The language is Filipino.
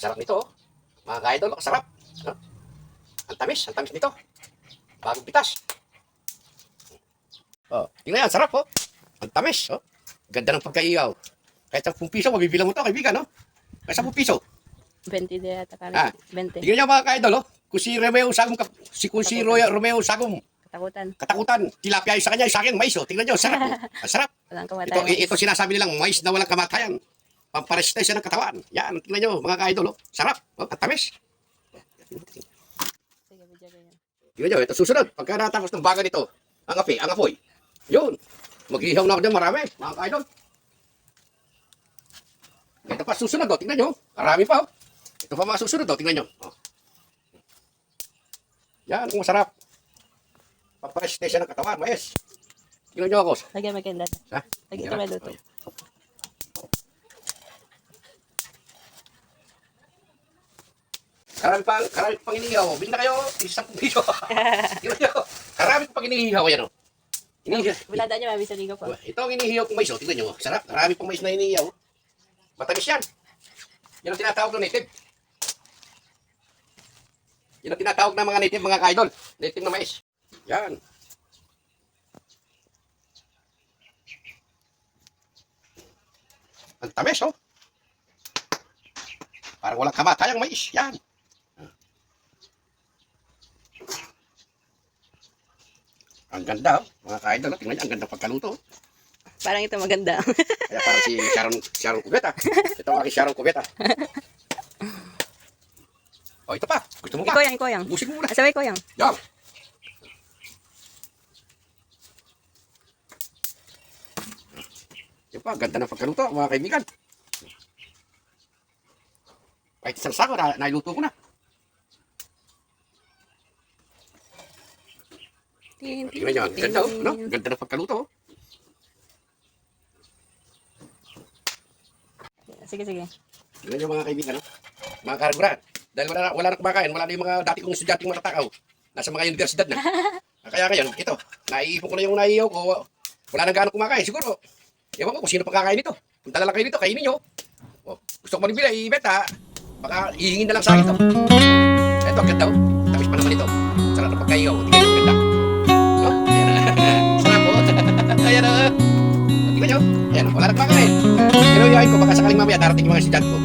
Sarap nito, oh. Mga ka-idol, oh, sarap. No? Ang tamis, ang tamis nito. Bagong pitas. Oh, tingnan yan, sarap, oh. Ang tamis, oh. Ganda ng pagkaiyaw. Kahit 10 piso, mabibilang mo to, kaibigan, no? Kahit 10 piso. 20 de yata Ah. kami. 20. Tingnan niyo mga ka-idol, oh. Kung si Romeo Sagum, si kung si Roy, Romeo Sagum, Katakutan. katakutan, tilapia sa kanya, sa akin, mais, oh. Tingnan niyo, sarap, oh. Ang sarap. Walang Ito, kamatayan. i- ito sinasabi nilang mais na walang kamatayan. Pamparestes ng katawan. Yan, tingnan nyo, mga ka-idol, oh. Sarap, oh. Ang tamis. Sige, video ganyan. Tingnan nyo, ito susunod. Pagka natapos ng baga nito, ang api, ang apoy. Yun. Maghihaw na ako dyan marami, mga ka-idol. Ito pa susunod, oh. Tingnan nyo. Marami pa, oh. Ito pa mga susunod, oh. Tingnan nyo. Oh. Yan, ang masarap. Pamparestes ng katawan, mais. Tingnan nyo ako. Lagyan mo kenda. Ha? Lagi ito may Karami pang, karami pang inihaw. Bili na kayo, isang piso. Tingnan nyo. Karami pang inihaw yan. Inihaw. Bulada niya, mami sa ligo po. Ito ang inihiyaw kong mais, oh. Tingnan nyo. Sarap. Marami pang mais na inihiyaw. Matamis yan. Yan ang tinatawag ng native. Yan ang tinatawag ng mga native, mga ka-idol. Native na mais. Yan. Ang tamis, oh. Parang walang kamatayang mais. Yan. Ang ganda, oh. Mga ka-idol, oh. Tingnan nyo, ang ganda pagkaluto, oh. Parang ito maganda. Kaya parang si Sharon, Sharon Cubeta. Ito ang aking Sharon Cubeta. O, ito pa. Gusto mo pa? ikoyang, ikoyang. Busin mo muna. Asaway koyang. Yan. Yan pa, ganda ng pagkaluto, mga kaibigan. Kahit isang sako, na, nailuto ko na. Tin, tin, Tingnan nyo, tin, ganda, oh, no? Ganda ng pagkaluto, oh. Sige, sige. Tingnan nyo mga kaibigan, no? mga karburan. Dahil wala, na- wala na kumakain, wala na yung mga dati kong estudyanteng matatakaw. Nasa mga universidad na. Ah, Kaya ngayon, ito, naiipon ko na yung naiyaw ko. Wala na gaano kumakain. Siguro, ewan ko kung sino pa kakain nito. Kung dala lang kayo nito, kainin nyo. O, gusto ko manibili, i-beta. Baka hihingin na lang sa akin ito. Ito, ang ganda, oh. Tamis pa naman ito. Sarap na pagkaiyaw. Tingnan yan. Wala nagpakain. Pero yain ko, baka sakaling mamaya darating yung mga estudyante ko.